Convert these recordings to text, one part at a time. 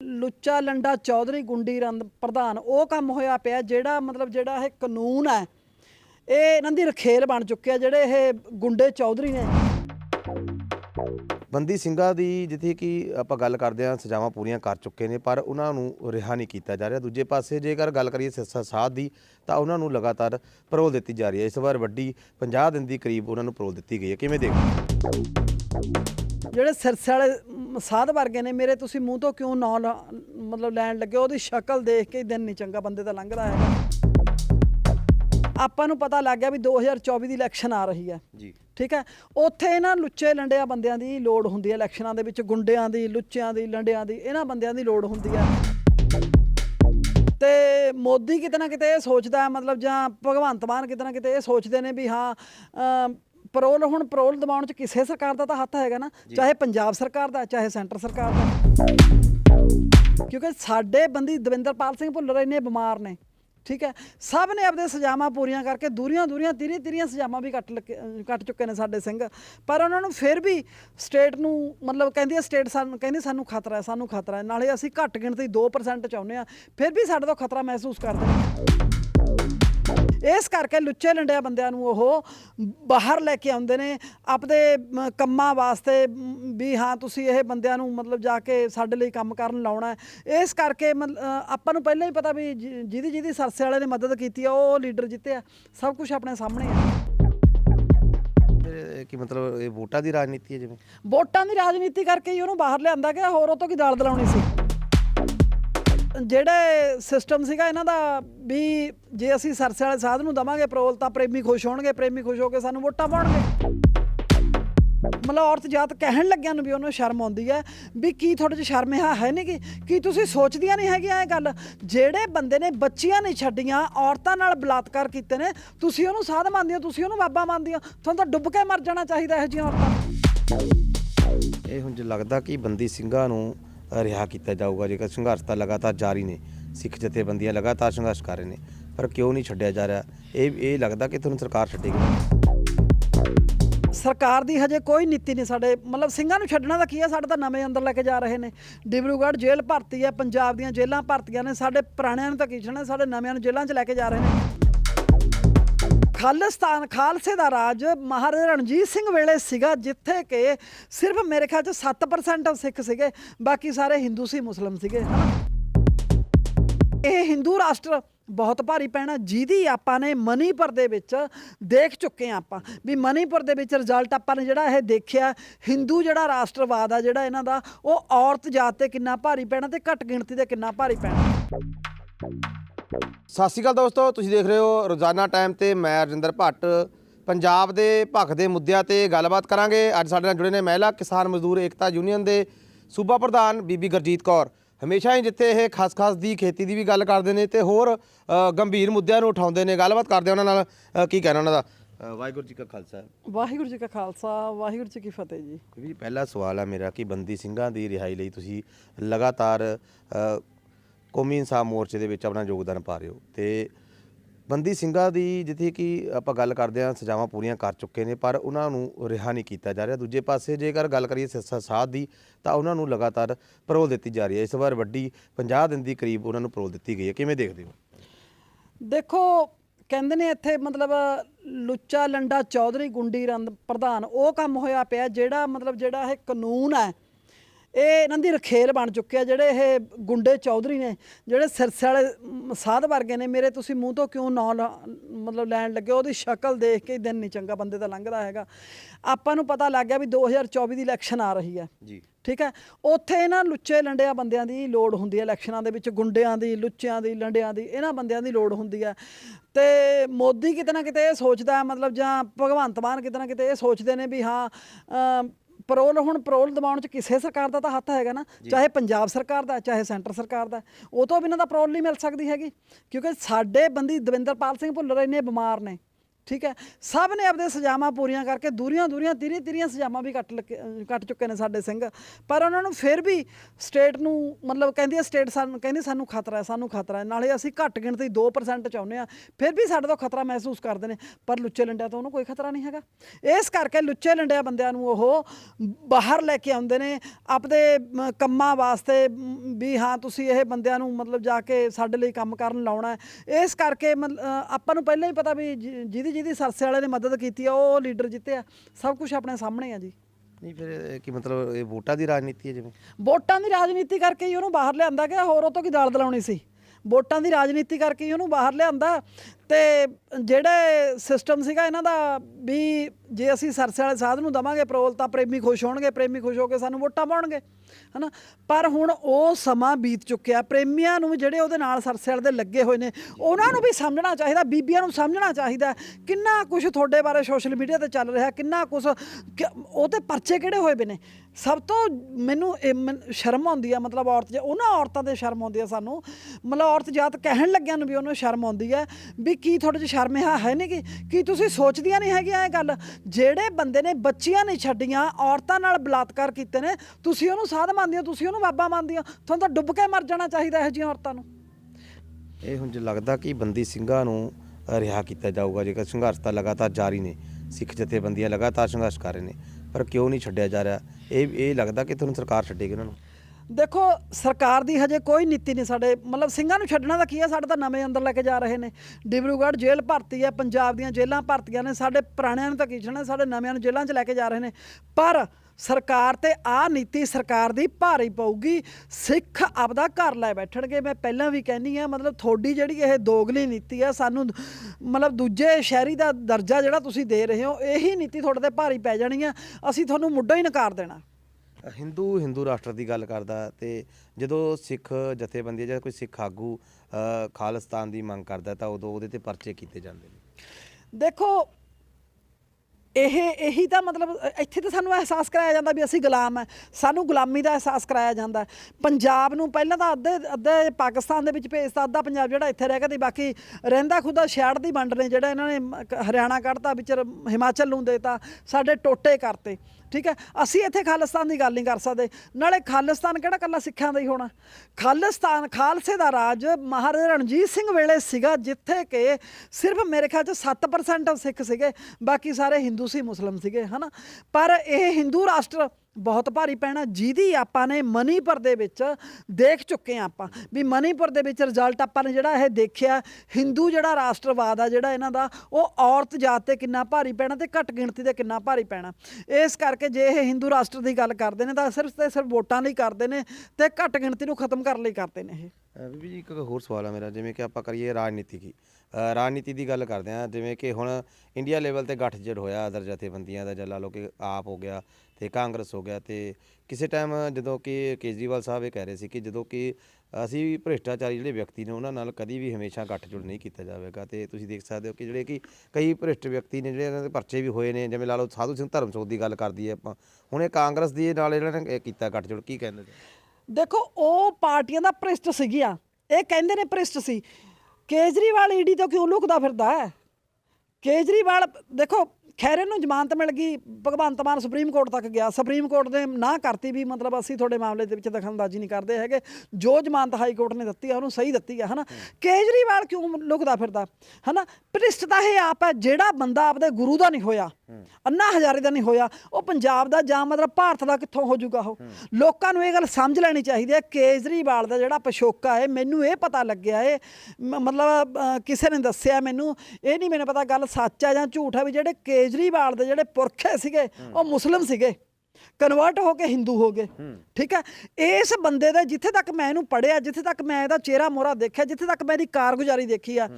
ਲੁੱਚਾ ਲੰਡਾ ਚੌਧਰੀ ਗੁੰਡੀ ਰੰਦ ਪ੍ਰਧਾਨ, ਉਹ ਕੰਮ ਹੋਇਆ ਪਿਆ ਜਿਹੜਾ ਮਤਲਬ ਜਿਹੜਾ ਇਹ ਕਾਨੂੰਨ ਹੈ, ਇਹ ਇਹਨਾਂ ਦੀ ਰਖੇਲ ਬਣ ਚੁੱਕਿਆ ਜਿਹੜੇ ਇਹ ਗੁੰਡੇ ਚੌਧਰੀ ਨੇ। ਬੰਦੀ ਸਿੰਘਾਂ ਦੀ ਜਿੱਥੇ ਕਿ ਆਪਾਂ ਗੱਲ ਕਰਦੇ ਹਾਂ, ਸਜ਼ਾਵਾਂ ਪੂਰੀਆਂ ਕਰ ਚੁੱਕੇ ਨੇ, ਪਰ ਉਹਨਾਂ ਨੂੰ ਰਿਹਾ ਨਹੀਂ ਕੀਤਾ ਜਾ ਰਿਹਾ। ਦੂਜੇ ਪਾਸੇ ਜੇਕਰ ਗੱਲ ਕਰੀਏ ਸਿਰਸਾ ਸਾਧ ਦੀ, ਤਾਂ ਉਹਨਾਂ ਨੂੰ ਲਗਾਤਾਰ ਪਰੋਲ ਦਿੱਤੀ ਜਾ ਰਹੀ ਹੈ। ਇਸ ਵਾਰ ਵੱਡੀ 50 ਦਿਨ ਦੀ ਕਰੀਬ ਉਹਨਾਂ ਨੂੰ ਪਰੋਲ ਦਿੱਤੀ ਗਈ ਹੈ। ਕਿਵੇਂ ਦੇਖ ਜਿਹੜੇ ਸਿਰਸੇ ਵਾਲੇ ਸਾਧ ਵਰਗੇ ਨੇ ਮੇਰੇ ਤੁਸੀਂ ਮੂੰਹ ਤੋਂ ਕਿਉਂ ਨਾਂ ਮਤਲਬ ਲੈਣ ਲੱਗੇ ਉਹਦੀ ਸ਼ਕਲ ਦੇਖ ਕੇ ਹੀ ਦਿਨ ਨਹੀਂ ਚੰਗਾ ਬੰਦੇ ਦਾ ਲੰਘਦਾ ਹੈਗਾ। ਆਪਾਂ ਨੂੰ ਪਤਾ ਲੱਗ ਗਿਆ ਵੀ 2024 ਦੀ ਇਲੈਕਸ਼ਨ ਆ ਰਹੀ ਹੈ। ਜੀ। ਠੀਕ ਹੈ? ਉੱਥੇ ਇਹਨਾਂ ਲੁੱਚੇ ਲੰਡਿਆਂ ਬੰਦਿਆਂ ਦੀ ਲੋੜ ਹੁੰਦੀ ਹੈ ਇਲੈਕਸ਼ਨਾਂ ਦੇ ਵਿੱਚ ਗੁੰਡਿਆਂ ਦੀ ਲੁੱਚਿਆਂ ਦੀ ਲੰਡਿਆਂ ਦੀ ਇਹਨਾਂ ਬੰਦਿਆਂ ਦੀ ਲੋੜ ਹੁੰਦੀ ਹੈ। ਤੇ ਮੋਦੀ ਕਿਤੇ ਨਾ ਕਿਤੇ ਇਹ ਸੋਚਦਾ ਹੈ ਮਤਲਬ ਜਾਂ ਭਗਵੰਤ ਮਾਨ ਕਿਤੇ ਨਾ ਕਿਤੇ ਇਹ ਸੋਚਦੇ ਨੇ ਵੀ ਹਾਂ ਪਰੋਲ ਹੁਣ ਪਰੋਲ ਦਿਵਾਉਣ ਚ ਕਿਸੇ ਸਰਕਾਰ ਦਾ ਤਾਂ ਹੱਥ ਹੈਗਾ ਨਾ ਚਾਹੇ ਪੰਜਾਬ ਸਰਕਾਰ ਦਾ ਚਾਹੇ ਸੈਂਟਰ ਸਰਕਾਰ ਦਾ। ਕਿਉਂਕਿ ਸਾਡੇ ਬੰਦੀ ਦਵਿੰਦਰਪਾਲ ਸਿੰਘ ਭੁੱਲਰ ਇੰਨੇ ਬਿਮਾਰ ਨੇ ਠੀਕ ਹੈ? ਸਭ ਨੇ ਆਪਦੇ ਸਜ਼ਾਵਾਂ ਪੂਰੀਆਂ ਕਰਕੇ ਦੂਰੀਆਂ ਦੂਰੀਆਂ ਤੀਰੀ ਤੀਰੀਆਂ ਸਜ਼ਾਵਾਂ ਵੀ ਕੱਟ ਕੱਟ ਚੁੱਕੇ ਨੇ ਸਾਡੇ ਸਿੰਘ। ਪਰ ਉਹਨਾਂ ਨੂੰ ਫਿਰ ਵੀ ਸਟੇਟ ਨੂੰ ਮਤਲਬ ਕਹਿੰਦੀ ਹੈ ਸਟੇਟ ਸਾਨੂੰ ਕਹਿੰਦੀ ਸਾਨੂੰ ਖਤਰਾ ਹੈ ਸਾਨੂੰ ਖਤਰਾ ਹੈ। ਨਾਲੇ ਅਸੀਂ ਘੱਟ ਗਿਣਤੀ 2% ਚਾਹੁੰਦੇ ਆ ਫਿਰ ਵੀ ਸਾਡੇ ਤੋਂ ਖਤਰਾ ਮਹਿਸੂਸ ਕਰਦੇ ਨੇ। ਇਸ ਕਰਕੇ ਲੁੱਚੇ ਲੰਡਿਆ ਬੰਦਿਆਂ ਨੂੰ ਉਹ ਬਾਹਰ ਲੈ ਕੇ ਆਉਂਦੇ ਨੇ ਆਪਦੇ ਕੰਮਾਂ ਵਾਸਤੇ ਵੀ ਹਾਂ ਤੁਸੀਂ ਇਹ ਬੰਦਿਆਂ ਨੂੰ ਮਤਲਬ ਜਾ ਕੇ ਸਾਡੇ ਲਈ ਕੰਮ ਕਰਨ ਲਾਉਣਾ ਇਸ ਕਰਕੇ ਆਪਾਂ ਨੂੰ ਪਹਿਲਾਂ ਹੀ ਪਤਾ ਵੀ ਜਿਹਦੀ ਜਿਹਦੀ ਸਰਸੇ ਵਾਲੇ ਨੇ ਮਦਦ ਕੀਤੀ ਆ ਉਹ ਲੀਡਰ ਜਿੱਤਿਆ ਸਭ ਕੁਝ ਆਪਣੇ ਸਾਹਮਣੇ ਇਹ ਕੀ ਮਤਲਬ ਇਹ ਵੋਟਾਂ ਦੀ ਰਾਜਨੀਤੀ ਹੈ ਜਿਵੇਂ? ਵੋਟਾਂ ਦੀ ਰਾਜਨੀਤੀ ਕਰਕੇ ਹੀ ਉਹਨੂੰ ਬਾਹਰ ਲਿਆਂਦਾ ਗਿਆ ਹੋਰ ਉਹ ਤੋਂ ਕੀ ਦਾਲ ਦਲਾਉਣੀ ਸੀ? ਜਿਹੜੇ ਸਿਸਟਮ ਸੀਗਾ, ਇਹਨਾਂ ਦਾ ਵੀ ਜੇ ਅਸੀਂ ਸਰਸੇ ਵਾਲੇ ਸਾਧ ਨੂੰ ਦਵਾਂਗੇ ਪਰੋਲ, ਤਾਂ ਪ੍ਰੇਮੀ ਖੁਸ਼ ਹੋਣਗੇ, ਪ੍ਰੇਮੀ ਖੁਸ਼ ਹੋ ਕੇ ਸਾਨੂੰ ਵੋਟਾਂ ਪਾਉਣਗੇ। ਮਤਲਬ ਔਰਤ ਜਾਤ ਕਹਿਣ ਲੱਗਿਆਂ ਨੂੰ ਵੀ ਉਹਨੂੰ ਸ਼ਰਮ ਆਉਂਦੀ ਹੈ, ਵੀ ਕੀ ਤੁਹਾਡੇ 'ਚ ਸ਼ਰਮ ਹੈ? ਹੈ ਨਹੀਂ ਕਿ? ਕੀ ਤੁਸੀਂ ਸੋਚਦੀਆਂ ਨਹੀਂ ਹੈਗੀਆਂ ਇਹ ਗੱਲ? ਜਿਹੜੇ ਬੰਦੇ ਨੇ ਬੱਚੀਆਂ ਨਹੀਂ ਛੱਡੀਆਂ, ਔਰਤਾਂ ਨਾਲ ਬਲਾਤਕਾਰ ਕੀਤੇ ਨੇ, ਤੁਸੀਂ ਉਹਨੂੰ ਸਾਧ ਮੰਨਦੇ ਹੋ, ਤੁਸੀਂ ਉਹਨੂੰ ਬਾਬਾ ਮੰਨਦੇ ਹੋ, ਤੁਹਾਨੂੰ ਤਾਂ ਡੁੱਬ ਕੇ ਮਰ ਜਾਣਾ ਚਾਹੀਦਾ ਇਹੋ ਜਿਹੀਆਂ ਔਰਤਾਂ। ਇਹ ਹੁਣ ਜੇ ਲੱਗਦਾ ਕਿ ਬੰਦੀ ਸਿੰਘਾਂ ਨੂੰ ਰਿਹਾ ਕੀਤਾ ਜਾਊਗਾ। ਜੇਕਰ ਸੰਘਰਸ਼ ਤਾਂ ਲਗਾਤਾਰ ਜਾਰੀ ਨੇ, ਸਿੱਖ ਜਥੇਬੰਦੀਆਂ ਲਗਾਤਾਰ ਸੰਘਰਸ਼ ਕਰ ਰਹੇ ਨੇ, ਪਰ ਕਿਉਂ ਨਹੀਂ ਛੱਡਿਆ ਜਾ ਰਿਹਾ? ਇਹ ਇਹ ਲੱਗਦਾ ਕਿ ਤੁਹਾਨੂੰ ਸਰਕਾਰ ਛੱਡੇਗੀ। ਸਰਕਾਰ ਦੀ ਹਜੇ ਕੋਈ ਨੀਤੀ ਨਹੀਂ ਸਾਡੇ, ਮਤਲਬ ਸਿੰਘਾਂ ਨੂੰ ਛੱਡਣਾ ਤਾਂ ਕੀ ਹੈ ਸਾਡੇ ਤਾਂ ਨਵੇਂ ਅੰਦਰ ਲੈ ਕੇ ਜਾ ਰਹੇ ਨੇ। ਡਿਬਰੂਗੜ੍ਹ ਜੇਲ੍ਹ ਭਰਤੀ ਹੈ ਪੰਜਾਬ ਦੀਆਂ ਜੇਲ੍ਹਾਂ ਭਰਤੀਆਂ ਨੇ, ਸਾਡੇ ਪੁਰਾਣਿਆਂ ਨੂੰ ਤਾਂ ਕੀ ਛੱਡਣਾ? ਸਾਡੇ ਨਵਿਆਂ ਨੂੰ ਜੇਲ੍ਹਾਂ 'ਚ ਲੈ ਕੇ ਜਾ ਰਹੇ ਨੇ। ਖਾਲਿਸਤਾਨ ਖਾਲਸੇ ਦਾ ਰਾਜ ਮਹਾਰਾਜਾ ਰਣਜੀਤ ਸਿੰਘ ਵੇਲੇ ਸੀਗਾ, ਜਿੱਥੇ ਕਿ ਸਿਰਫ ਮੇਰੇ ਖਿਆਲ 'ਚ 7% ਸਿੱਖ ਸੀਗੇ, ਬਾਕੀ ਸਾਰੇ ਹਿੰਦੂ ਸੀ, ਮੁਸਲਮ ਸੀਗੇ। ਇਹ ਹਿੰਦੂ ਰਾਸ਼ਟਰ ਬਹੁਤ ਭਾਰੀ ਪੈਣਾ, ਜਿਹਦੀ ਆਪਾਂ ਨੇ ਮਨੀਪੁਰ ਦੇ ਵਿੱਚ ਦੇਖ ਚੁੱਕੇ ਆ ਆਪਾਂ, ਵੀ ਮਨੀਪੁਰ ਦੇ ਵਿੱਚ ਰਿਜ਼ਲਟ ਆਪਾਂ ਨੇ ਜਿਹੜਾ ਇਹ ਦੇਖਿਆ, ਹਿੰਦੂ ਜਿਹੜਾ ਰਾਸ਼ਟਰਵਾਦ ਆ, ਜਿਹੜਾ ਇਹਨਾਂ ਦਾ, ਉਹ ਔਰਤ ਜਾਤ ਤੇ ਕਿੰਨਾ ਭਾਰੀ ਪੈਣਾ ਤੇ ਘੱਟ ਗਿਣਤੀ ਤੇ ਕਿੰਨਾ ਭਾਰੀ ਪੈਣਾ। ਸਤਿ ਸ਼੍ਰੀ ਅਕਾਲ ਦੋਸਤੋ ਤੁਸੀਂ ਦੇਖ ਰਹੇ ਹੋ ਰੋਜ਼ਾਨਾ ਟਾਈਮ ਤੇ ਮੈਂ ਰਜਿੰਦਰ ਭੱਟ। ਪੰਜਾਬ ਦੇ ਭਖ ਦੇ ਮੁੱਦਿਆਂ ਤੇ ਗੱਲਬਾਤ ਕਰਾਂਗੇ। ਅੱਜ ਸਾਡੇ ਨਾਲ ਜੁੜੇ ਨੇ ਮਹਿਲਾ ਕਿਸਾਨ ਮਜ਼ਦੂਰ ਏਕਤਾ ਯੂਨੀਅਨ ਦੇ ਸੂਬਾ ਪ੍ਰਧਾਨ ਬੀਬੀ ਗੁਰਜੀਤ ਕੌਰ। ਹਮੇਸ਼ਾ ਹੀ ਜਿੱਥੇ ਇਹ ਖਾਸ-ਖਾਸ ਦੀ ਖੇਤੀ ਦੀ ਵੀ ਗੱਲ ਕਰਦੇ ਨੇ ਤੇ ਹੋਰ ਗੰਭੀਰ ਮੁੱਦਿਆਂ ਨੂੰ ਉਠਾਉਂਦੇ ਨੇ। ਗੱਲਬਾਤ ਕਰਦੇ ਉਹਨਾਂ ਨਾਲ ਕੀ ਕਹਿਣਾ ਉਹਨਾਂ ਦਾ? ਵਾਹਿਗੁਰੂ ਜੀ ਕਾ ਖਾਲਸਾ। ਵਾਹਿਗੁਰੂ ਜੀ ਕਾ ਖਾਲਸਾ ਵਾਹਿਗੁਰੂ ਜੀ ਕੀ ਫਤਿਹ ਜੀ। ਵੀ ਪਹਿਲਾ ਸਵਾਲ ਹੈ ਮੇਰਾ ਕਿ ਬੰਦੀ ਸਿੰਘਾਂ ਦੀ ਰਿਹਾਈ ਲਈ ਤੁਸੀਂ ਲਗਾਤਾਰ ਕੌਮੀ ਇਨਸਾਫ ਮੋਰਚੇ ਦੇ ਵਿੱਚ ਆਪਣਾ ਯੋਗਦਾਨ ਪਾ ਰਹੇ ਹੋ। ਤੇ ਬੰਦੀ ਸਿੰਘਾਂ ਦੀ ਜਿੱਥੇ ਕਿ ਆਪਾਂ ਗੱਲ ਕਰਦੇ ਹਾਂ, ਸਜ਼ਾਵਾਂ ਪੂਰੀਆਂ ਕਰ ਚੁੱਕੇ ਨੇ, ਪਰ ਉਹਨਾਂ ਨੂੰ ਰਿਹਾ ਨਹੀਂ ਕੀਤਾ ਜਾ ਰਿਹਾ। ਦੂਜੇ ਪਾਸੇ ਜੇਕਰ ਗੱਲ ਕਰੀਏ ਸਿਰਸਾ ਸਾਧ ਦੀ, ਤਾਂ ਉਹਨਾਂ ਨੂੰ ਲਗਾਤਾਰ ਪਰੋਲ ਦਿੱਤੀ ਜਾ ਰਹੀ ਹੈ। ਇਸ ਵਾਰ ਵੱਡੀ 50 ਦਿਨ ਦੀ ਕਰੀਬ ਉਹਨਾਂ ਨੂੰ ਪਰੋਲ ਦਿੱਤੀ ਗਈ ਹੈ। ਕਿਵੇਂ ਦੇਖਦੇ ਹੋ? ਦੇਖੋ, ਕਹਿੰਦੇ ਨੇ ਇੱਥੇ ਮਤਲਬ ਲੁੱਚਾ ਲੰਡਾ ਚੌਧਰੀ ਗੁੰਡੀ ਰੰਦ ਪ੍ਰਧਾਨ, ਉਹ ਕੰਮ ਹੋਇਆ ਪਿਆ ਜਿਹੜਾ ਮਤਲਬ ਜਿਹੜਾ ਇਹ ਕਾਨੂੰਨ ਹੈ ਇਹ ਇਹਨਾਂ ਦੀ ਰਖੇਲ ਬਣ ਚੁੱਕਿਆ ਜਿਹੜੇ ਇਹ ਗੁੰਡੇ ਚੌਧਰੀ ਨੇ ਜਿਹੜੇ ਸਿਰਸੇ ਵਾਲੇ ਸਾਧ ਵਰਗੇ ਨੇ ਮੇਰੇ ਤੁਸੀਂ ਮੂੰਹ ਤੋਂ ਕਿਉਂ ਨਾਂ ਮਤਲਬ ਲੈਣ ਲੱਗੇ ਉਹਦੀ ਸ਼ਕਲ ਦੇਖ ਕੇ ਦਿਨ ਨਹੀਂ ਚੰਗਾ ਬੰਦੇ ਦਾ ਲੰਘਦਾ ਹੈਗਾ। ਆਪਾਂ ਨੂੰ ਪਤਾ ਲੱਗ ਗਿਆ ਵੀ 2024 ਦੀ ਇਲੈਕਸ਼ਨ ਆ ਰਹੀ ਹੈ। ਜੀ। ਠੀਕ ਹੈ? ਉੱਥੇ ਇਹਨਾਂ ਲੁੱਚੇ ਲੰਡਿਆਂ ਬੰਦਿਆਂ ਦੀ ਲੋੜ ਹੁੰਦੀ ਹੈ ਇਲੈਕਸ਼ਨਾਂ ਦੇ ਵਿੱਚ ਗੁੰਡਿਆਂ ਦੀ ਲੁੱਚਿਆਂ ਦੀ ਲੰਡਿਆਂ ਦੀ ਇਹਨਾਂ ਬੰਦਿਆਂ ਦੀ ਲੋੜ ਹੁੰਦੀ ਹੈ। ਤੇ ਮੋਦੀ ਕਿਤੇ ਨਾ ਕਿਤੇ ਇਹ ਸੋਚਦਾ ਹੈ ਮਤਲਬ ਜਾਂ ਭਗਵੰਤ ਮਾਨ ਕਿਤੇ ਨਾ ਕਿਤੇ ਇਹ ਸੋਚਦੇ ਨੇ ਵੀ ਹਾਂ ਪਰੋਲ ਹੁਣ ਪਰੋਲ ਦਿਵਾਉਣ ਚ ਕਿਸੇ ਸਰਕਾਰ ਦਾ ਤਾਂ ਹੱਥ ਹੈਗਾ ਨਾ ਚਾਹੇ ਪੰਜਾਬ ਸਰਕਾਰ ਦਾ ਚਾਹੇ ਸੈਂਟਰ ਸਰਕਾਰ ਦਾ ਉਹ ਤੋਂ ਬਿਨਾਂ ਤਾਂ ਪਰੋਲ ਨਹੀਂ ਮਿਲ ਸਕਦੀ ਹੈਗੀ। ਕਿਉਂਕਿ ਸਾਡੇ ਬੰਦੀ ਦਵਿੰਦਰਪਾਲ ਸਿੰਘ ਭੁੱਲਰ ਇੰਨੇ ਬਿਮਾਰ ਨੇ। ਠੀਕ ਹੈ? ਸਭ ਨੇ ਆਪਦੇ ਸਜ਼ਾਵਾਂ ਪੂਰੀਆਂ ਕਰਕੇ ਦੂਰੀਆਂ ਦੂਰੀਆਂ ਤੀਰੀ ਤੀਰੀਆਂ ਸਜ਼ਾਵਾਂ ਵੀ ਕੱਟ ਲੱਗੇ- ਕੱਟ ਚੁੱਕੇ ਨੇ ਸਾਡੇ ਸਿੰਘ। ਪਰ ਉਹਨਾਂ ਨੂੰ ਫਿਰ ਵੀ ਸਟੇਟ ਨੂੰ ਮਤਲਬ ਕਹਿੰਦੀ ਹੈ ਸਟੇਟ ਸਾਨੂੰ, ਕਹਿੰਦੀ ਸਾਨੂੰ ਖਤਰਾ ਹੈ, ਸਾਨੂੰ ਖਤਰਾ ਹੈ। ਨਾਲੇ ਅਸੀਂ ਘੱਟ ਗਿਣਤੀ 2% ਚਾਹੁੰਦੇ ਆ ਫਿਰ ਵੀ ਸਾਡੇ ਤੋਂ ਖਤਰਾ ਮਹਿਸੂਸ ਕਰਦੇ ਨੇ। ਪਰ ਲੁੱਚੇ ਲੰਡਿਆਂ ਤੋਂ ਉਹਨੂੰ ਕੋਈ ਖਤਰਾ ਨਹੀਂ ਹੈਗਾ। ਇਸ ਕਰਕੇ ਲੁੱਚੇ ਲੰਡਿਆਂ ਬੰਦਿਆਂ ਨੂੰ ਉਹ ਬਾਹਰ ਲੈ ਕੇ ਆਉਂਦੇ ਨੇ ਆਪਦੇ ਕੰਮਾਂ ਵਾਸਤੇ ਵੀ ਹਾਂ, ਤੁਸੀਂ ਇਹ ਬੰਦਿਆਂ ਨੂੰ ਮਤਲਬ ਜਾ ਕੇ ਸਾਡੇ ਲਈ ਕੰਮ ਕਰਨ ਲਾਉਣਾ ਇਸ ਕਰਕੇ ਮਤਲ- ਆਪਾਂ ਨੂੰ ਪਹਿਲਾਂ ਹੀ ਪਤਾ ਵੀ ਜਿ- ਜਿਹਦੀ ਜਿਹਦੀ ਸਰਸੇ ਵਾਲੇ ਨੇ ਮਦਦ ਕੀਤੀ ਆ ਉਹ ਲੀਡਰ ਜਿੱਤਿਆ ਸਭ ਕੁਝ ਆਪਣੇ ਸਾਹਮਣੇ ਆ ਜੀ। ਨਹੀਂ ਫਿਰ ਇਹ ਕੀ ਮਤਲਬ ਇਹ ਵੋਟਾਂ ਦੀ ਰਾਜਨੀਤੀ ਹੈ ਜਿਵੇਂ? ਵੋਟਾਂ ਦੀ ਰਾਜਨੀਤੀ ਕਰਕੇ ਹੀ ਉਹਨੂੰ ਬਾਹਰ ਲਿਆਂਦਾ ਗਿਆ ਹੋਰ ਉਹ ਤੋਂ ਕੀ ਦਾਲ ਦਲਾਉਣੀ ਸੀ? ਵੋਟਾਂ ਦੀ ਰਾਜਨੀਤੀ ਕਰਕੇ ਹੀ ਉਹਨੂੰ ਬਾਹਰ ਲਿਆਂਦਾ ਤੇ ਜਿਹੜੇ ਸਿਸਟਮ ਸੀਗਾ ਇਹਨਾਂ ਦਾ ਵੀ ਜੇ ਅਸੀਂ ਸਰਸੇ ਵਾਲੇ ਸਾਧ ਨੂੰ ਦਵਾਂਗੇ ਪਰੋਲ ਤਾਂ ਪ੍ਰੇਮੀ ਖੁਸ਼ ਹੋਣਗੇ ਪ੍ਰੇਮੀ ਖੁਸ਼ ਹੋ ਕੇ ਸਾਨੂੰ ਵੋਟਾਂ ਪਾਉਣਗੇ। ਹਨਾ? ਪਰ ਹੁਣ ਉਹ ਸਮਾਂ ਬੀਤ ਚੁੱਕਿਆ। ਪ੍ਰੇਮੀਆਂ ਨੂੰ ਜਿਹੜੇ ਉਹਦੇ ਨਾਲ ਸਰਸੇ ਦੇ ਲੱਗੇ ਹੋਏ ਨੇ, ਉਹਨਾਂ ਨੂੰ ਵੀ ਸਮਝਣਾ ਚਾਹੀਦਾ, ਬੀਬੀਆਂ ਨੂੰ ਸਮਝਣਾ ਚਾਹੀਦਾ। ਕਿੰਨਾ ਕੁਝ ਤੁਹਾਡੇ ਬਾਰੇ ਸੋਸ਼ਲ ਮੀਡੀਆ ਤੇ ਚੱਲ ਰਿਹਾ, ਕਿੰਨਾ ਕੁਝ ਉਹ ਤੇ ਪਰਚੇ ਕਿਹੜੇ ਹੋਏ ਵੇ ਨੇ? ਸਭ ਤੋਂ ਮੈਨੂੰ ਸ਼ਰਮ ਆਉਂਦੀ ਆ, ਮਤਲਬ ਔਰਤ ਜੇ ਉਹਨਾਂ ਔਰਤਾਂ ਦੇ ਸ਼ਰਮ ਆਉਂਦੀ ਆ ਸਾਨੂੰ, ਮਤਲਬ ਔਰਤ ਜਾਤ ਕਹਿਣ ਲੱਗਿਆਂ ਨੂੰ ਵੀ ਉਹਨੂੰ ਸ਼ਰਮ ਆਉਂਦੀ ਹੈ ਵੀ ਕੀ ਤੁਹਾਡੇ 'ਚ ਸ਼ਰਮ ਹੈ ਹੈ ਨਹੀਂ ਕਿ, ਕੀ ਤੁਸੀਂ ਸੋਚਦੀਆਂ ਨਹੀਂ ਹੈਗੀਆਂ ਇਹ ਗੱਲ? ਜਿਹੜੇ ਬੰਦੇ ਨੇ ਬੱਚੀਆਂ ਨਹੀਂ ਛੱਡੀਆਂ, ਔਰਤਾਂ ਨਾਲ ਬਲਾਤਕਾਰ ਕੀਤੇ ਨੇ, ਤੁਸੀਂ ਉਹਨੂੰ ਸਾਧ ਮੰਨਦੇ ਹੋ ਤੁਸੀਂ ਉਹਨੂੰ ਬਾਬਾ ਮੰਨਦੇ ਹੋ ਤੁਹਾਨੂੰ ਤਾਂ ਡੁੱਬ ਕੇ ਮਰ ਜਾਣਾ ਚਾਹੀਦਾ ਇਹੋ ਜਿਹੀਆਂ ਔਰਤਾਂ ਨੂੰ। ਇਹ ਹੁਣ ਜੇ ਲੱਗਦਾ ਕਿ ਬੰਦੀ ਸਿੰਘਾਂ ਨੂੰ ਰਿਹਾ ਕੀਤਾ ਜਾਊਗਾ, ਜੇਕਰ ਸੰਘਰਸ਼ ਤਾਂ ਲਗਾਤਾਰ ਜਾਰੀ ਨੇ, ਸਿੱਖ ਜਥੇਬੰਦੀਆਂ ਲਗਾਤਾਰ ਸੰਘਰਸ਼ ਕਰ ਰਹੇ ਨੇ, ਪਰ ਕਿਉਂ ਨਹੀਂ ਛੱਡਿਆ ਜਾ ਰਿਹਾ? ਇਹ ਇਹ ਲੱਗਦਾ ਕਿ ਤੁਹਾਨੂੰ ਸਰਕਾਰ ਛੱਡੇਗੀ ਉਹਨਾਂ ਨੂੰ। ਦੇਖੋ, ਸਰਕਾਰ ਦੀ ਹਜੇ ਕੋਈ ਨੀਤੀ ਨਹੀਂ ਸਾਡੇ, ਮਤਲਬ ਸਿੰਘਾਂ ਨੂੰ ਛੱਡਣਾ ਤਾਂ ਕੀ ਹੈ ਸਾਡੇ ਤਾਂ ਨਵੇਂ ਅੰਦਰ ਲੈ ਕੇ ਜਾ ਰਹੇ ਨੇ। ਡਿਬਰੂਗੜ੍ਹ ਜੇਲ੍ਹ ਭਰਤੀ ਹੈ ਪੰਜਾਬ ਦੀਆਂ ਜੇਲ੍ਹਾਂ ਭਰਤੀਆਂ ਨੇ, ਸਾਡੇ ਪੁਰਾਣਿਆਂ ਨੂੰ ਤਾਂ ਕੀ ਛੱਡਣਾ? ਸਾਡੇ ਨਵਿਆਂ ਨੂੰ ਜੇਲ੍ਹਾਂ 'ਚ ਲੈ ਕੇ ਜਾ ਰਹੇ ਨੇ। ਪਰ ਸਰਕਾਰ ਤੇ ਆ ਨੀਤੀ ਸਰਕਾਰ ਦੀ ਭਾਰੀ ਪਊਗੀ। ਸਿੱਖ ਆਪਦਾ ਘਰ ਲੈ ਬੈਠਣਗੇ। ਮੈਂ ਪਹਿਲਾਂ ਵੀ ਕਹਿੰਦੀ ਆ, ਮਤਲਬ ਤੁਹਾਡੀ ਜਿਹੜੀ ਇਹ ਦੋਗਲੀ ਨੀਤੀ ਆ, ਸਾਨੂੰ ਮਤਲਬ ਦੂਜੇ ਸ਼ਹਿਰੀ ਦਾ ਦਰਜਾ ਜਿਹੜਾ ਤੁਸੀਂ ਦੇ ਰਹੇ ਹੋ, ਇਹੀ ਨੀਤੀ ਤੁਹਾਡੇ ਤੇ ਭਾਰੀ ਪੈ ਜਾਣੀ ਆ। ਅਸੀਂ ਤੁਹਾਨੂੰ ਮੁੱਢੋਂ ਹੀ ਨਕਾਰ ਦੇਣਾ। ਹਿੰਦੂ ਹਿੰਦੂ ਰਾਸ਼ਟਰ ਦੀ ਗੱਲ ਕਰਦਾ ਤੇ ਜਦੋਂ ਸਿੱਖ ਜਥੇਬੰਦੀ ਜਾਂ ਕੋਈ ਸਿੱਖ ਆਗੂ ਖਾਲਿਸਤਾਨ ਦੀ ਮੰਗ ਕਰਦਾ ਤਾਂ ਉਦੋਂ ਉਹਦੇ ਤੇ ਪਰਚੇ ਕੀਤੇ ਜਾਂਦੇ ਨੇ। ਦੇਖੋ, ਇਹ, ਇਹੀ ਤਾਂ ਮਤਲਬ ਇੱਥੇ ਤਾਂ ਸਾਨੂੰ ਅਹਿਸਾਸ ਕਰਾਇਆ ਜਾਂਦਾ ਵੀ ਅਸੀਂ ਗੁਲਾਮ ਹੈ ਸਾਨੂੰ ਗੁਲਾਮੀ ਦਾ ਅਹਿਸਾਸ ਕਰਾਇਆ ਜਾਂਦਾ। ਪੰਜਾਬ ਨੂੰ ਪਹਿਲਾਂ ਤਾਂ ਅੱਧੇ ਅੱਧੇ ਪਾਕਿਸਤਾਨ ਦੇ ਵਿੱਚ ਭੇਜਤਾ ਅੱਧਾ ਪੰਜਾਬ ਜਿਹੜਾ ਇੱਥੇ ਰਹਿ ਗਿਆ ਤੇ ਬਾਕੀ ਰਹਿੰਦਾ ਖੁਦਾ ਛਿਆੜ ਦੀ ਵੰਡ ਨੇ, ਜਿਹੜਾ ਇਹਨਾਂ ਨੇ ਕ- ਹਰਿਆਣਾ ਕੱਢਤਾ, ਵਿੱਚ ਹਿਮਾਚਲ ਨੂੰ ਦੇਤਾ ਸਾਡੇ ਟੋਟੇ ਕਰਤੇ। ਠੀਕ ਹੈ? ਅਸੀਂ ਇੱਥੇ ਖਾਲਿਸਤਾਨ ਦੀ ਗੱਲ ਨਹੀਂ ਕਰ ਸਕਦੇ। ਨਾਲੇ ਖਾਲਿਸਤਾਨ ਕਿਹੜਾ ਕੱਲਾ ਸਿੱਖਾਂ ਦਾ ਹੀ ਹੋਣਾ? ਖਾਲਿਸਤਾਨ ਖਾਲਸੇ ਦਾ ਰਾਜ ਮਹਾਰਾਜਾ ਰਣਜੀਤ ਸਿੰਘ ਵੇਲੇ ਸੀਗਾ, ਜਿੱਥੇ ਕਿ ਸਿਰਫ ਮੇਰੇ ਖਿਆਲ ਚ 7% ਸਿੱਖ ਸੀਗੇ, ਬਾਕੀ ਸਾਰੇ ਹਿੰਦੂ ਸੀ, ਮੁਸਲਮ ਸੀਗੇ, ਹਨਾ? ਪਰ ਇਹ ਹਿੰਦੂ ਰਾਸ਼ਟਰ ਬਹੁਤ ਭਾਰੀ ਪੈਣਾ, ਜਿਹਦੀ ਆਪਾਂ ਨੇ ਮਨੀਪੁਰ ਦੇ ਵਿੱਚ ਦੇਖ ਚੁੱਕੇ ਆ ਆਪਾਂ, ਵੀ ਮਨੀਪੁਰ ਦੇ ਵਿੱਚ ਰਿਜ਼ਲਟ ਆਪਾਂ ਨੇ ਜਿਹੜਾ ਇਹ ਦੇਖਿਆ, ਹਿੰਦੂ ਜਿਹੜਾ ਰਾਸ਼ਟਰਵਾਦ ਆ, ਜਿਹੜਾ ਇਹਨਾਂ ਦਾ, ਉਹ ਔਰਤ ਜਾਤ ਤੇ ਕਿੰਨਾ ਭਾਰੀ ਪੈਣਾ ਤੇ ਘੱਟ ਗਿਣਤੀ ਤੇ ਕਿੰਨਾ ਭਾਰੀ ਪੈਣਾ। ਇਸ ਕਰਕੇ ਜੇ ਇਹ ਹਿੰਦੂ ਰਾਸ਼ਟਰ ਦੀ ਗੱਲ ਕਰਦੇ ਨੇ, ਤਾਂ ਸਿਰਫ ਤੇ ਸਿਰਫ ਵੋਟਾਂ ਲਈ ਕਰਦੇ ਨੇ ਤੇ ਘੱਟ ਗਿਣਤੀ ਨੂੰ ਖਤਮ ਕਰਨ ਲਈ ਕਰਦੇ ਨੇ ਇਹ। ਬੀਬੀ ਜੀ, ਇੱਕ ਹੋਰ ਸਵਾਲ ਆ ਮੇਰਾ, ਜਿਵੇਂ ਕਿ ਆਪਾਂ ਕਰੀਏ ਰਾਜਨੀਤੀ ਦੀ। ਰਾਜਨੀਤੀ ਦੀ ਗੱਲ ਕਰਦੇ ਆ ਜਿਵੇਂ ਕਿ ਹੁਣ ਇੰਡੀਆ ਲੈਵਲ ਤੇ ਗੱਠਜੜ ਹੋਇਆ, ਅਦਰ ਜਥੇਬੰਦੀਆਂ ਦਾ, ਜਾਂ ਲਾ ਲਓ ਕਿ ਆਪ ਹੋ ਗਿਆ ਤੇ ਕਾਂਗਰਸ ਹੋ ਗਿਆ ਤੇ ਕਿਸੇ ਟਾਈਮ ਜਦੋਂ ਕਿ ਕੇਜਰੀਵਾਲ ਸਾਹਿਬ ਇਹ ਕਹਿ ਰਹੇ ਸੀ ਕਿ ਜਦੋਂ ਕਿ ਅਸੀਂ ਭ੍ਰਿਸ਼ਟਾਚਾਰੀ ਜਿਹੜੇ ਵਿਅਕਤੀ ਨੇ, ਉਹਨਾਂ ਨਾਲ ਕਦੀ ਵੀ ਹਮੇਸ਼ਾ ਗੱਠਜੋੜ ਨਹੀਂ ਕੀਤਾ ਜਾਵੇਗਾ। ਤੇ ਤੁਸੀਂ ਦੇਖ ਸਕਦੇ ਹੋ ਕਿ ਜਿਹੜੇ ਕਿ ਕਈ ਭ੍ਰਿਸ਼ਟ ਵਿਅਕਤੀ ਨੇ, ਜਿਹੜੇ ਇਹਨਾਂ ਦੇ ਪਰਚੇ ਵੀ ਹੋਏ ਨੇ, ਜਿਵੇਂ ਲਾ ਲਓ ਸਾਧੂ ਸਿੰਘ ਧਰਮਸੋਤ ਦੀ ਗੱਲ ਕਰਦੀ ਹੈ ਆਪਾਂ, ਹੁਣ ਇਹ ਕਾਂਗਰਸ ਦੀ ਨਾਲ ਇਹਨਾਂ ਨੇ ਕੀਤਾ ਗੱਠਜੋੜ, ਕੀ ਕਹਿੰਦੇ ਨੇ? ਦੇਖੋ, ਉਹ ਪਾਰਟੀਆਂ ਦਾ ਭ੍ਰਿਸ਼ਟ ਸੀਗੀਆਂ। ਇਹ ਕਹਿੰਦੇ ਨੇ ਭ੍ਰਿਸ਼ਟ ਸੀ। ਕੇਜਰੀਵਾਲ ਈਡੀ ਤੋਂ ਕਿਉਂ ਲੁਕਦਾ ਫਿਰਦਾ ਹੈ? ਕੇਜਰੀਵਾਲ, ਦੇਖੋ ਖੈਰੇ ਨੂੰ ਜ਼ਮਾਨਤ ਮਿਲ ਗਈ। ਭਗਵੰਤ ਮਾਨ ਸੁਪਰੀਮ ਕੋਰਟ ਤੱਕ ਗਿਆ। ਸੁਪਰੀਮ ਕੋਰਟ ਨੇ ਨਾ ਕਰਤੀ ਵੀ ਮਤਲਬ ਅਸੀਂ ਤੁਹਾਡੇ ਮਾਮਲੇ ਦੇ ਵਿੱਚ ਦਖਲਅੰਦਾਜ਼ੀ ਨਹੀਂ ਕਰਦੇ ਹੈਗੇ। ਜੋ ਜ਼ਮਾਨਤ ਹਾਈ ਕੋਰਟ ਨੇ ਦਿੱਤੀ ਆ ਉਹਨੂੰ ਸਹੀ ਦਿੱਤੀ ਆ ਹਨਾ? ਕੇਜਰੀਵਾਲ ਕਿਉਂ ਲੁਕਦਾ ਫਿਰਦਾ? ਹਨਾ? ਭ੍ਰਿਸ਼ਟ ਤਾਂ ਇਹ ਆਪ ਹੈ ਜਿਹੜਾ ਬੰਦਾ ਆਪਦੇ ਗੁਰੂ ਦਾ ਨਹੀਂ ਹੋਇਆ ਅੰਨਾ ਹਜ਼ਾਰੇ ਦਾ ਨਹੀਂ ਹੋਇਆ ਉਹ ਪੰਜਾਬ ਦਾ ਜਾਂ ਮਤਲਬ ਭਾਰਤ ਦਾ ਕਿੱਥੋਂ ਹੋ ਜਾਊਗਾ ਉਹ? ਲੋਕਾਂ ਨੂੰ ਇਹ ਗੱਲ ਸਮਝ ਲੈਣੀ ਚਾਹੀਦੀ ਹੈ ਕੇਜਰੀਵਾਲ ਦਾ ਜਿਹੜਾ ਪਿਛੋਕਾ ਹੈ ਮੈਨੂੰ ਇਹ ਪਤਾ ਲੱਗਿਆ ਹੈ ਮਤਲਬ ਕਿਸੇ ਨੇ ਦੱਸਿਆ ਮੈਨੂੰ ਇਹ ਨਹੀਂ ਮੈਨੂੰ ਪਤਾ ਗੱਲ ਸੱਚ ਹੈ ਜਾਂ ਝੂਠ ਹੈ ਵੀ ਜਿਹੜੇ ਕੇਜਰੀਵਾਲ ਦੇ ਜਿਹੜੇ ਪੁਰਖੇ ਸੀਗੇ ਉਹ ਮੁਸਲਮ ਸੀਗੇ। ਕਨਵਰਟ ਹੋ ਕੇ ਹਿੰਦੂ ਹੋ ਗਏ। ਠੀਕ ਹੈ? ਇਸ ਬੰਦੇ ਦੇ ਜਿੱਥੇ ਤੱਕ ਮੈਂ ਇਹਨੂੰ ਪੜਿਆ ਜਿੱਥੇ ਤੱਕ ਮੈਂ ਇਹਦਾ ਚਿਹਰਾ ਮੋਹਰਾ ਦੇਖਿਆ ਜਿੱਥੇ ਤੱਕ ਮੈਂ ਇਹਦੀ ਕਾਰਗੁਜ਼ਾਰੀ ਦੇਖੀ ਆ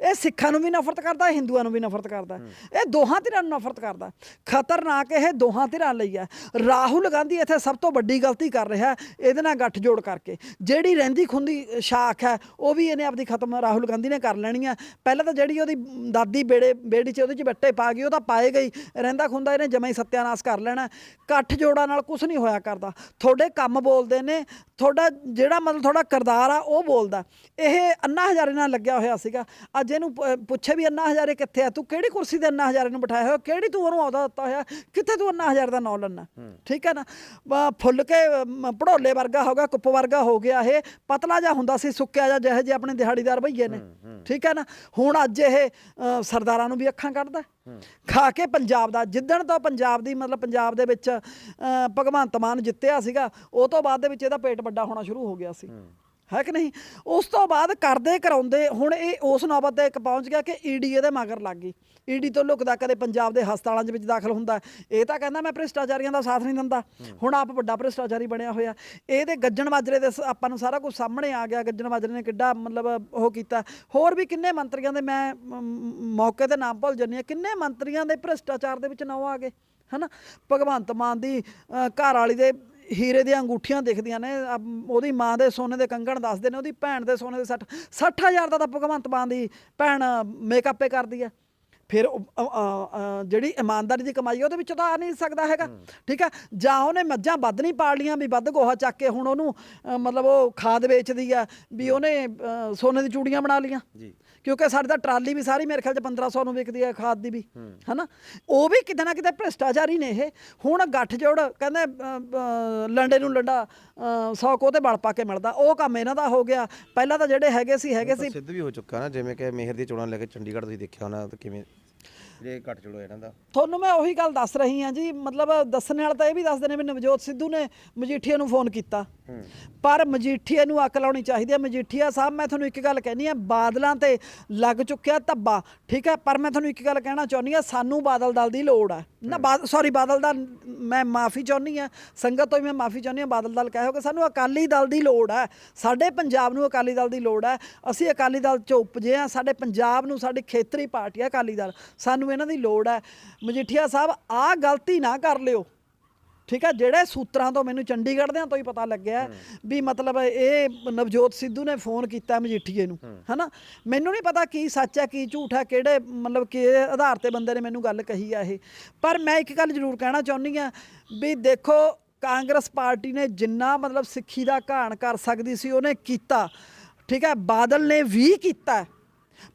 ਇਹ ਸਿੱਖਾਂ ਨੂੰ ਵੀ ਨਫ਼ਰਤ ਕਰਦਾ ਹਿੰਦੂਆਂ ਨੂੰ ਵੀ ਨਫ਼ਰਤ ਕਰਦਾ। ਇਹ ਦੋਹਾਂ ਧਿਰਾਂ ਨੂੰ ਨਫ਼ਰਤ ਕਰਦਾ। ਖਤਰਨਾਕ ਇਹ ਦੋਹਾਂ ਧਿਰਾਂ ਲਈ ਹੈ ਰਾਹੁਲ ਗਾਂਧੀ ਇੱਥੇ ਸਭ ਤੋਂ ਵੱਡੀ ਗਲਤੀ ਕਰ ਰਿਹਾ ਹੈ, ਇਹਦੇ ਨਾਲ ਗੱਠਜੋੜ ਕਰਕੇ। ਜਿਹੜੀ ਰਹਿੰਦੀ ਖੁੰਦੀ ਸ਼ਾਖ ਹੈ ਉਹ ਵੀ ਇਹਨੇ ਆਪਦੀ ਖਤਮ ਰਾਹੁਲ ਗਾਂਧੀ ਨੇ ਕਰ ਲੈਣੀ ਹੈ ਪਹਿਲਾਂ ਤਾਂ ਜਿਹੜੀ ਉਹਦੀ ਦਾਦੀ ਬੇੜੇ ਬੇੜੀ 'ਚ ਉਹਦੇ 'ਚ ਬੱਟੇ ਪਾ ਗਈ ਉਹ ਤਾਂ ਪਾਏ ਗਈ। ਰਹਿੰਦਾ ਖੁੰਦਾ ਇਹਨੇ ਜਮਾਂ ਹੀ ਸੱਤਿਆਨਾਸ਼ ਕਰ ਲੈਣਾ। ਇਕੱਠ ਜੋੜਾਂ ਨਾਲ ਕੁਝ ਨਹੀਂ ਹੋਇਆ ਕਰਦਾ। ਤੁਹਾਡੇ ਕੰਮ ਬੋਲਦੇ ਨੇ ਤੁਹਾਡਾ ਜਿਹੜਾ ਮਤਲਬ ਤੁਹਾਡਾ ਕਿਰਦਾਰ ਆ ਉਹ ਬੋਲਦਾ। ਇਹ ਅੰਨਾ ਹਜ਼ਾਰੇ ਨਾਲ ਲੱਗਿਆ ਹੋਇਆ ਸੀਗਾ। ਅੱਜ ਇਹਨੂੰ ਪੁੱਛੇ ਵੀ ਅੰਨਾ ਹਜ਼ਾਰੇ ਕਿੱਥੇ ਆ? ਤੂੰ ਕਿਹੜੀ ਕੁਰਸੀ ਤੇ ਅੰਨਾ ਹਜ਼ਾਰੇ ਨੂੰ ਬਿਠਾਇਆ ਹੋਇਆ? ਕਿਹੜੀ ਤੂੰ ਉਹਨੂੰ ਅਹੁਦਾ ਦਿੱਤਾ ਹੋਇਆ? ਕਿੱਥੇ ਤੂੰ ਅੰਨਾ ਹਜ਼ਾਰੇ ਦਾ ਨਾਂ ਲੈਣਾ ਠੀਕ ਹੈ ਨਾ? ਫੁੱਲ ਕੇ ਮ, ਭੜੋਲੇ ਵਰਗਾ ਹੋ ਗਿਆ ਕੁੱਪ ਵਰਗਾ ਹੋ ਗਿਆ ਇਹ। ਪਤਲਾ ਜਿਹਾ ਹੁੰਦਾ ਸੀ ਸੁੱਕਿਆ ਜਿਹਾ ਜਿਹੇ ਜਿਹੇ ਆਪਣੇ ਦਿਹਾੜੀਦਾਰ ਭਈਏ ਨੇ। ਠੀਕ ਹੈ ਨਾ? ਹੁਣ ਅੱਜ ਇਹ ਅ, ਸਰਦਾਰਾਂ ਨੂੰ ਵੀ ਅੱਖਾਂ ਕੱਢਦਾ। ਖਾ ਕੇ ਪੰਜਾਬ ਦਾ ਜਿੱਦਣ ਤੋਂ ਪੰਜਾਬ ਦੀ ਮਤਲਬ ਪੰਜਾਬ ਦੇ ਵਿੱਚ ਅ, ਭਗਵੰਤ ਮਾਨ ਜਿੱਤਿਆ ਸੀਗਾ ਉਹ ਤੋਂ ਬਾਅਦ ਦੇ ਵਿੱਚ ਇਹਦਾ ਪੇਟ ਵੱਡਾ ਹੋਣਾ ਸ਼ੁਰੂ ਹੋ ਗਿਆ ਸੀ। ਹੈ ਕਿ ਨਹੀਂ? ਉਸ ਤੋਂ ਬਾਅਦ ਕਰਦੇ ਕਰਾਉਂਦੇ ਹੁਣ ਇਹ ਉਸ ਨੌਬਤ ਤੇ ਇੱਕ ਪਹੁੰਚ ਗਿਆ ਕਿ ਈਡੀ ਇਹਦੇ ਮਗਰ ਲੱਗ ਗਈ। ਈਡੀ ਤੋਂ ਲੁਕਦਾ ਕਦੇ ਪੰਜਾਬ ਦੇ ਹਸਪਤਾਲਾਂ ਦੇ ਵਿੱਚ ਦਾਖਲ ਹੁੰਦਾ ਇਹ ਤਾਂ ਕਹਿੰਦਾ ਮੈਂ ਭ੍ਰਿਸ਼ਟਾਚਾਰੀਆਂ ਦਾ ਸਾਥ ਨਹੀਂ ਦਿੰਦਾ। ਹੁਣ ਆਪ ਵੱਡਾ ਭ੍ਰਿਸ਼ਟਾਚਾਰੀ ਬਣਿਆ ਹੋਇਆ। ਇਹਦੇ ਗੱਜਣ ਮਾਜਰੇ ਦੇ ਆਪਾਂ ਨੂੰ ਸਾਰਾ ਕੁਝ ਸਾਹਮਣੇ ਆ ਗਿਆ। ਗੱਜਣ ਮਾਜਰੇ ਨੇ ਕਿੱਡਾ ਮਤਲਬ ਉਹ ਕੀਤਾ। ਹੋਰ ਵੀ ਕਿੰਨੇ ਮੰਤਰੀਆਂ ਦੇ ਮੈਂ ਮੌਕੇ ਤੇ ਨਾਮ ਭੁੱਲ ਜੰਨੀ ਆ ਕਿੰਨੇ ਮੰਤਰੀਆਂ ਦੇ ਭ੍ਰਿਸ਼ਟਾਚਾਰ ਦੇ ਵਿੱਚ ਨਾਂ ਆ ਗਏ। ਹਨਾ? ਭਗਵੰਤ ਮਾਨ ਦੀ ਘਰ ਵਾਲੀ ਦੇ ਹੀਰੇ ਦੀਆਂ ਅੰਗੂਠੀਆਂ ਦਿਖਦੀਆਂ ਨੇ ਉਹਦੀ ਮਾਂ ਦੇ ਸੋਨੇ ਦੇ ਕੰਗਣ ਦੱਸਦੇ ਨੇ ਉਹਦੀ ਭੈਣ ਦੇ ਸੋਨੇ ਦੇ 60 60000 ਦਾ ਤਾਂ ਭਗਵੰਤ ਮਾਨ ਦੀ ਭੈਣ ਮੇਕਅਪੇ ਕਰਦੀ ਹੈ। ਫਿਰ ਉਹ, ਅ, ਅ, ਅ, ਜਿਹੜੀ ਇਮਾਨਦਾਰੀ ਦੀ ਕਮਾਈ ਉਹਦੇ ਵਿੱਚੋਂ ਤਾਂ ਆ ਨਹੀਂ ਸਕਦਾ ਹੈਗਾ। ਠੀਕ ਹੈ? ਜਾਂ ਉਹਨੇ ਮੱਝਾਂ ਵੱਧ ਨਹੀਂ ਪਾਲ ਲੀਆਂ ਵੀ ਵੱਧ ਗੋਹਾ ਚੱਕ ਕੇ ਹੁਣ ਉਹਨੂੰ ਅ, ਮਤਲਬ ਉਹ ਖਾਦ ਵੇਚਦੀ ਆ ਵੀ ਉਹਨੇ ਅ, ਸੋਨੇ ਦੀ ਚੂੜੀਆਂ ਬਣਾ ਲੀਆਂ ਜੀ। ਕਿਉਂਕਿ ਸਾਡੇ ਤਾਂ ਟਰਾਲੀ ਵੀ ਸਾਰੀ ਮੇਰੇ ਖਿਆਲ ਚ 1500 ਨੂੰ ਵਿਕਦੀ ਹੈ ਖਾਦ ਦੀ ਵੀ ਹਨਾ? ਉਹ ਵੀ ਕਿਤੇ ਨਾ ਕਿਤੇ ਭ੍ਰਿਸ਼ਟਾਚਾਰੀ ਨੇ ਇਹ। ਹੁਣ ਗੱਠ ਜੋੜ ਕਹਿੰਦੇ ਲੰਡੇ ਨੂੰ ਲੰਡਾ 100 ਕੋ ਤੇ ਬਲ ਪਾ ਕੇ ਮਿਲਦਾ। ਉਹ ਕੰਮ ਇਹਨਾਂ ਦਾ ਹੋ ਗਿਆ। ਪਹਿਲਾਂ ਤਾਂ ਜਿਹੜੇ ਹੈਗੇ ਸੀ ਹੈਗੇ ਸੀ। ਸਿੱਧ ਵੀ ਹੋ ਚੁੱਕਾ ਨਾ ਜਿਵੇਂ ਕਿ ਮੇਹਰ ਦੀ ਚੋਣਾਂ ਲੈ ਕੇ ਚੰਡੀਗੜ੍ਹ ਤੁਸੀਂ ਦੇਖਿਆ ਹੋਣਾ ਕਿਵੇਂ ਜਿਹੜੇ ਘੱਟ ਚੜੋ ਇਹਨਾਂ ਦਾ। ਤੁਹਾਨੂੰ ਮੈਂ ਉਹੀ ਗੱਲ ਦੱਸ ਰਹੀ ਹਾਂ ਜੀ ਮਤਲਬ ਦੱਸਣ ਵਾਲਾ ਤਾਂ ਇਹ ਵੀ ਦੱਸਦੇ ਨੇ ਵੀ ਨਵਜੋਤ ਸਿੱਧੂ ਨੇ ਮਜੀਠੀਆ ਨੂੰ ਫੋਨ ਕੀਤਾ। ਪਰ ਮਜੀਠੀਆ ਨੂੰ ਅਕਲ ਆਉਣੀ ਚਾਹੀਦੀ ਹੈ। ਮਜੀਠੀਆ ਸਾਹਿਬ ਮੈਂ ਤੁਹਾਨੂੰ ਇੱਕ ਗੱਲ ਕਹਿਣੀ ਹੈ ਬਾਦਲਾਂ ਤੇ ਲੱਗ ਚੁੱਕਿਆ ਧੱਬਾ ਠੀਕ ਹੈ? ਪਰ ਮੈਂ ਤੁਹਾਨੂੰ ਇੱਕ ਗੱਲ ਕਹਿਣਾ ਚਾਹੁੰਦੀ ਹਾਂ ਸਾਨੂੰ ਬਾਦਲ ਦਲ ਦੀ ਲੋੜ ਹੈ। ਨਾ ਸੌਰੀ ਬਾਦਲ ਦਾ ਮੈਂ ਮਾਫੀ ਚਾਹੁੰਦੀ ਹਾਂ ਸੰਗਤ ਤੋਂ ਵੀ ਮੈਂ ਮਾਫੀ ਚਾਹੁੰਦੀ ਹਾਂ ਬਾਦਲ ਦਲ ਕਹੋ ਕਿ ਸਾਨੂੰ ਅਕਾਲੀ ਦਲ ਦੀ ਲੋੜ ਹੈ। ਸਾਡੇ ਪੰਜਾਬ ਨੂੰ ਅਕਾਲੀ ਦਲ ਦੀ ਲੋੜ ਹੈ। ਅਸੀਂ ਅਕਾਲੀ ਦਲ ਚੋਂ ਉਪਜੇ ਹਾਂ ਸਾਡੇ ਪੰਜਾਬ ਨੂੰ ਸਾਡੀ ਖੇਤਰੀ ਪਾਰਟੀ ਹੈ ਅਕਾਲੀ ਦਲ। ਸਾਨੂੰ ਇਹਨਾਂ ਦੀ ਲੋੜ ਹੈ। ਮਜੀਠੀਆ ਸਾਹਿਬ ਆਹ ਗਲਤੀ ਨਾ ਕਰ ਲਿਓ। ਠੀਕ ਹੈ ਜਿਹੜੇ ਸੂਤਰਾਂ ਤੋਂ ਮੈਨੂੰ ਚੰਡੀਗੜ੍ਹ ਦਿਆਂ ਤੋਂ ਹੀ ਪਤਾ ਲੱਗਿਆ ਵੀ ਮਤਲਬ ਇਹ ਨਵਜੋਤ ਸਿੱਧੂ ਨੇ ਫੋਨ ਕੀਤਾ ਮਜੀਠੀਏ ਨੂੰ ਹਨਾ? ਮੈਨੂੰ ਨਹੀਂ ਪਤਾ ਕੀ ਸੱਚ ਹੈ ਕੀ ਝੂਠ ਹੈ ਕਿਹੜੇ ਮਤਲਬ ਕਿ ਆਧਾਰ ਤੇ ਬੰਦੇ ਨੇ ਮੈਨੂੰ ਗੱਲ ਕਹੀ ਆ ਇਹ। ਪਰ ਮੈਂ ਇੱਕ ਗੱਲ ਜ਼ਰੂਰ ਕਹਿਣਾ ਚਾਹੁੰਦੀ ਆ ਵੀ ਦੇਖੋ ਕਾਂਗਰਸ ਪਾਰਟੀ ਨੇ ਜਿੰਨਾ ਮਤਲਬ ਸਿੱਖੀ ਦਾ ਘਾਣ ਕਰ ਸਕਦੀ ਸੀ ਉਹਨੇ ਕੀਤਾ। ਠੀਕ ਹੈ ਬਾਦਲ ਨੇ ਵੀ ਕੀਤਾ।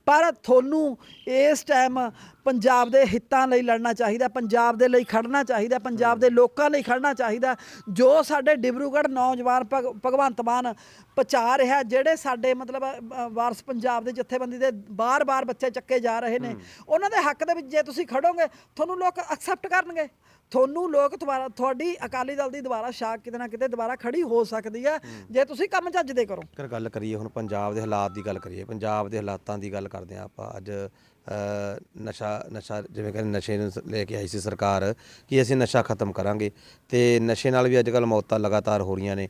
ਪਰ ਤੁਹਾਨੂੰ ਇਸ ਟਾਈਮ ਪੰਜਾਬ ਦੇ ਹਿੱਤਾਂ ਲਈ ਲੜਨਾ ਚਾਹੀਦਾ, ਪੰਜਾਬ ਦੇ ਲਈ ਖੜਨਾ ਚਾਹੀਦਾ, ਪੰਜਾਬ ਦੇ ਲੋਕਾਂ ਲਈ ਖੜਨਾ ਚਾਹੀਦਾ। ਜੋ ਸਾਡੇ ਡਿਬਰੂਗੜ੍ਹ ਨੌਜਵਾਨ ਭਗ- ਭਗਵੰਤ ਮਾਨ ਪਹੁੰਚਾ ਰਿਹਾ, ਜਿਹੜੇ ਸਾਡੇ ਮਤਲਬ ਵਾਰਸ ਪੰਜਾਬ ਦੇ ਜਥੇਬੰਦੀ ਦੇ ਬਾਰ-ਬਾਰ ਬੱਚੇ ਚੱਕੇ ਜਾ ਰਹੇ ਨੇ, ਉਹਨਾਂ ਦੇ ਹੱਕ ਦੇ ਵਿੱਚ ਜੇ ਤੁਸੀਂ ਖੜੋਗੇ, ਤੁਹਾਨੂੰ ਲੋਕ ਐਕਸੈਪਟ ਕਰਨਗੇ। ਤੁਹਾਨੂੰ ਲੋਕ ਦੁਬਾਰਾ, ਤੁਹਾਡੀ ਅਕਾਲੀ ਦਲ ਦੀ ਦੁਬਾਰਾ ਸ਼ਾਖ ਕਿਤੇ ਨਾ ਕਿਤੇ ਦੁਬਾਰਾ ਖੜੀ ਹੋ ਸਕਦੀ ਹੈ। ਜੇ ਤੁਸੀਂ ਕੰਮ ਚੱਜ ਦੇ ਕਰੋ। ਕਰ ਗੱਲ ਕਰੀਏ ਹੁਣ ਪੰਜਾਬ ਦੇ ਹਾਲਾਤ ਦੀ ਗੱਲ ਕਰੀਏ, ਪੰਜਾਬ ਦੇ ਹਾਲਾਤਾਂ ਦੀ ਗੱਲ ਕਰਦੇ ਹਾਂ ਆਪਾਂ। ਅੱਜ ਨਸ਼ਾ ਨਸ਼ਾ ਜਿਵੇਂ ਕਹਿੰਦੇ ਨਸ਼ੇ ਨੂੰ ਲੈ ਕੇ ਆਈ ਸੀ ਸਰਕਾਰ ਕਿ ਅਸੀਂ ਨਸ਼ਾ ਖਤਮ ਕਰਾਂਗੇ ਤੇ ਨਸ਼ੇ ਨਾਲ ਵੀ ਅੱਜ ਕੱਲ ਮੌਤਾਂ ਲਗਾਤਾਰ ਹੋ ਰਹੀਆਂ ਨੇ।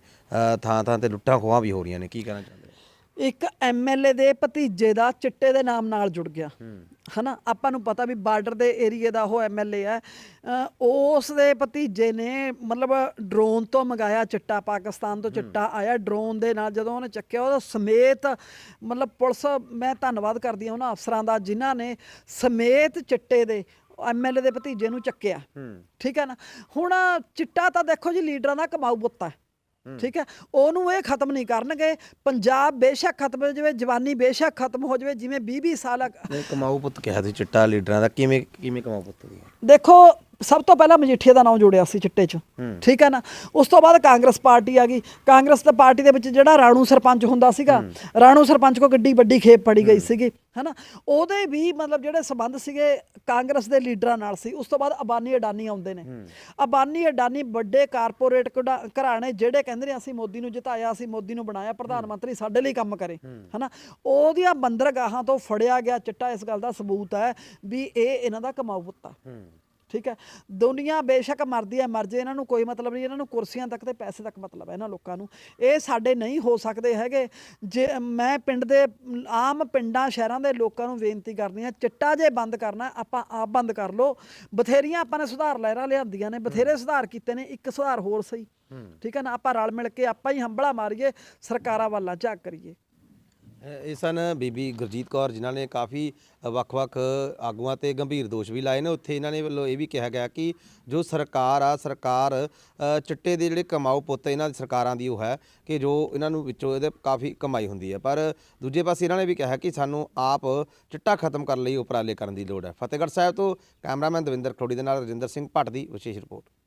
ਥਾਂ ਥਾਂ ਤੇ ਲੁੱਟਾਂ ਖੋਹਾਂ ਵੀ ਹੋ ਰਹੀਆਂ ਨੇ। ਕੀ ਕਹਿਣਾ ਚਾਹੁੰਦੇ? ਇੱਕ ਐਮਐਲਏ ਦੇ ਭਤੀਜੇ ਦਾ ਚਿੱਟੇ ਦੇ ਨਾਮ ਨਾਲ ਜੁੜ ਗਿਆ। ਹਨਾ? ਆਪਾਂ ਨੂੰ ਪਤਾ ਵੀ ਬਾਰਡਰ ਦੇ ਏਰੀਏ ਦਾ ਉਹ ਐਮਐਲਏ ਹੈ। ਅ, ਉਸ ਦੇ ਭਤੀਜੇ ਨੇ ਮਤਲਬ ਡਰੋਨ ਤੋਂ ਮੰਗਾਇਆ ਚਿੱਟਾ ਪਾਕਿਸਤਾਨ ਤੋਂ ਚਿੱਟਾ ਆਇਆ ਡਰੋਨ ਦੇ ਨਾਲ ਜਦੋਂ ਉਹਨੇ ਚੱਕਿਆ ਉਹਦਾ ਸਮੇਤ ਮਤਲਬ ਪੁਲਿਸ ਮੈਂ ਧੰਨਵਾਦ ਕਰਦੀ ਹਾਂ ਉਹਨਾਂ ਅਫਸਰਾਂ ਦਾ ਜਿਨ੍ਹਾਂ ਨੇ ਸਮੇਤ ਚਿੱਟੇ ਦੇ ਐਮਐਲਏ ਦੇ ਭਤੀਜੇ ਨੂੰ ਚੱਕਿਆ। ਠੀਕ ਹੈ ਨਾ? ਹੁਣ ਚਿੱਟਾ ਤਾਂ ਦੇਖੋ ਜੀ ਲੀਡਰਾਂ ਦਾ ਕਮਾਊ ਪੁੱਤ ਹੈ। ਠੀਕ ਹੈ? ਉਹਨੂੰ ਇਹ ਖਤਮ ਨਹੀਂ ਕਰਨਗੇ। ਪੰਜਾਬ ਬੇਸ਼ੱਕ ਖਤਮ ਹੋ ਜਾਵੇ ਜਵਾਨੀ ਬੇਸ਼ੱਕ ਖਤਮ ਹੋ ਜਾਵੇ ਜਿਵੇਂ 20 20 ਸਾਲ ਕਮਾਊ ਪੁੱਤ ਕਿਹਾ ਸੀ ਚਿੱਟਾ ਲੀਡਰਾਂ ਦਾ। ਕਿਵੇਂ ਕਿਵੇਂ ਕਮਾਊ ਪੁੱਤ ਦੀ? ਦੇਖੋ ਸਭ ਤੋਂ ਪਹਿਲਾਂ ਮਜੀਠੀਆ ਦਾ ਨਾਮ ਜੋੜਿਆ ਸੀ ਚਿੱਟੇ 'ਚ। ਠੀਕ ਹੈ ਨਾ? ਉਸ ਤੋਂ ਬਾਅਦ ਕਾਂਗਰਸ ਪਾਰਟੀ ਆ ਗਈ। ਕਾਂਗਰਸ ਦੀ ਪਾਰਟੀ ਦੇ ਵਿੱਚ ਜਿਹੜਾ ਰਾਣੂ ਸਰਪੰਚ ਹੁੰਦਾ ਸੀਗਾ ਰਾਣੂ ਸਰਪੰਚ ਕੋ ਗੱਡੀ ਵੱਡੀ ਖੇਪ ਫੜੀ ਗਈ ਸੀਗੀ ਹੈਨਾ? ਉਹਦੇ ਵੀ ਮਤਲਬ ਜਿਹੜੇ ਸਬੰਧ ਸੀਗੇ ਕਾਂਗਰਸ ਦੇ ਲੀਡਰਾਂ ਨਾਲ ਸੀ। ਉਸ ਤੋਂ ਬਾਅਦ ਅਬਾਨੀ ਅਡਾਨੀ ਆਉਂਦੇ ਨੇ। ਅਬਾਨੀ ਅਡਾਨੀ ਵੱਡੇ ਕਾਰਪੋਰੇਟ ਘਰਾਣੇ ਜਿਹੜੇ ਕਹਿੰਦੇ ਨੇ ਅਸੀਂ ਮੋਦੀ ਨੂੰ ਜਿਤਾਇਆ ਅਸੀਂ ਮੋਦੀ ਨੂੰ ਬਣਾਇਆ ਪ੍ਰਧਾਨ ਮੰਤਰੀ ਸਾਡੇ ਲਈ ਕੰਮ ਕਰੇ ਹੈਨਾ? ਉਹਦੀਆਂ ਬੰਦਰਗਾਹਾਂ ਤੋਂ ਫੜਿਆ ਗਿਆ ਚਿੱਟਾ ਇਸ ਗੱਲ ਦਾ ਸਬੂਤ ਹੈ ਵੀ ਇਹ ਇਹਨਾਂ ਦਾ ਕਮਾਊ ਪੁੱਤ ਠੀਕ ਹੈ? ਦੁਨੀਆ ਬੇਸ਼ੱਕ ਮਰਦੀ ਹੈ ਮਰ ਜੇ ਇਹਨਾਂ ਨੂੰ ਕੋਈ ਮਤਲਬ ਨਹੀਂ ਇਹਨਾਂ ਨੂੰ ਕੁਰਸੀਆਂ ਤੱਕ ਤੇ ਪੈਸੇ ਤੱਕ ਮਤਲਬ ਹੈ ਇਹਨਾਂ ਲੋਕਾਂ ਨੂੰ। ਇਹ ਸਾਡੇ ਨਹੀਂ ਹੋ ਸਕਦੇ ਹੈਗੇ। ਜੇ ਮੈਂ ਪਿੰਡ ਦੇ ਆਮ ਪਿੰਡਾਂ ਸ਼ਹਿਰਾਂ ਦੇ ਲੋਕਾਂ ਨੂੰ ਬੇਨਤੀ ਕਰਦੀ ਹਾਂ ਚਿੱਟਾ ਜੇ ਬੰਦ ਕਰਨਾ ਆਪਾਂ ਆਪ ਬੰਦ ਕਰ ਲਓ। ਬਥੇਰੀਆਂ ਆਪਾਂ ਨੇ ਸੁਧਾਰ ਲਹਿਰਾਂ ਲਿਆਂਦੀਆਂ ਨੇ ਬਥੇਰੇ ਸੁਧਾਰ ਕੀਤੇ ਨੇ ਇੱਕ ਸੁਧਾਰ ਹੋਰ ਸਹੀ। ਠੀਕ ਹੈ ਨਾ? ਆਪਾਂ ਰਲ ਮਿਲ ਕੇ ਆਪਾਂ ਹੀ ਹੰਬਲਾ ਮਾਰੀਏ ਸਰਕਾਰਾਂ ਵੱਲਾਂ ਝਾਕ ਕਰੀਏ। ਇਹ ਸਨ ਬੀਬੀ ਗੁਰਜੀਤ ਕੌਰ, ਜਿਨ੍ਹਾਂ ਨੇ ਕਾਫੀ ਵੱਖ-ਵੱਖ ਆਗੂਆਂ ਤੇ ਗੰਭੀਰ ਦੋਸ਼ ਵੀ ਲਾਏ ਨੇ। ਉੱਥੇ ਇਹਨਾਂ ਨੇ ਵੱਲੋਂ ਇਹ ਵੀ ਕਿਹਾ ਗਿਆ ਕਿ ਜੋ ਸਰਕਾਰ ਆ, ਸਰਕਾਰ ਚਿੱਟੇ ਦੇ ਜਿਹੜੇ ਕਮਾਊ ਪੁੱਤ ਇਹਨਾਂ ਦੀ ਸਰਕਾਰਾਂ ਦੀ ਉਹ ਹੈ ਕਿ ਜੋ ਇਹਨਾਂ ਨੂੰ ਵਿੱਚੋਂ ਇਹਦੇ ਕਾਫੀ ਕਮਾਈ ਹੁੰਦੀ ਹੈ। ਪਰ ਦੂਜੇ ਪਾਸੇ ਇਹਨਾਂ ਨੇ ਵੀ ਕਿਹਾ ਕਿ ਸਾਨੂੰ ਆਪ ਚਿੱਟਾ ਖਤਮ ਕਰਨ ਲਈ ਉਪਰਾਲੇ ਕਰਨ ਦੀ ਲੋੜ ਹੈ। ਫਤਿਹਗੜ੍ਹ ਸਾਹਿਬ ਤੋਂ ਕੈਮਰਾਮੈਨ ਦਵਿੰਦਰ ਖੋੜੀ ਦੇ ਨਾਲ ਰਜਿੰਦਰ ਸਿੰਘ ਭੱਟ ਦੀ ਵਿਸ਼ੇਸ਼ ਰਿਪੋਰਟ।